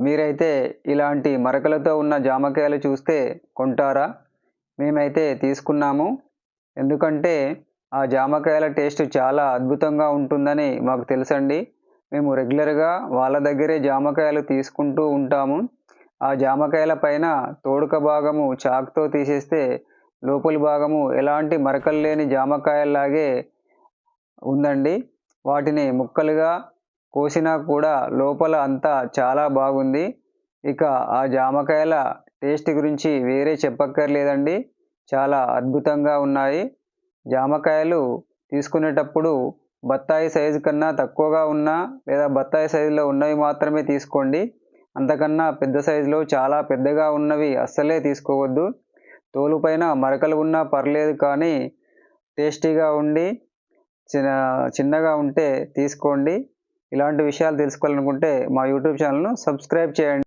మీరైతే ఇలాంటి మరకలతో ఉన్న జామకాయలు చూస్తే కొంటారా? మేమైతే తీసుకున్నాము. ఎందుకంటే ఆ జామకాయల టేస్ట్ చాలా అద్భుతంగా ఉంటుందని మాకు తెలుసండి. మేము రెగ్యులర్గా వాళ్ళ దగ్గరే జామకాయలు తీసుకుంటూ ఉంటాము. ఆ జామకాయల పైన తోడుక భాగము చాకుతో తీసేస్తే లోపలి భాగము ఎలాంటి మరకలు లేని జామకాయల్లాగే ఉందండి. వాటిని ముక్కలుగా కోసినా కూడా లోపల అంతా చాలా బాగుంది. ఇక ఆ జామకాయల టేస్ట్ గురించి వేరే చెప్పక్కర్లేదండి. చాలా అద్భుతంగా ఉన్నాయి. జామకాయలు తీసుకునేటప్పుడు బత్తాయి సైజు కన్నా తక్కువగా ఉన్నా లేదా బత్తాయి సైజులో ఉన్నవి మాత్రమే తీసుకోండి. అంతకన్నా పెద్ద సైజులో చాలా పెద్దగా ఉన్నవి అస్సలే తీసుకోవద్దు. తోలుపైన మరకలు ఉన్నా పర్లేదు కానీ టేస్టీగా ఉండి చిన్న చిన్నగా ఉంటే తీసుకోండి. ఇలాంటి విషయాలు తెలుసుకోవాలనుకుంటే మా యూట్యూబ్ ఛానల్ను సబ్స్క్రైబ్ చేయండి.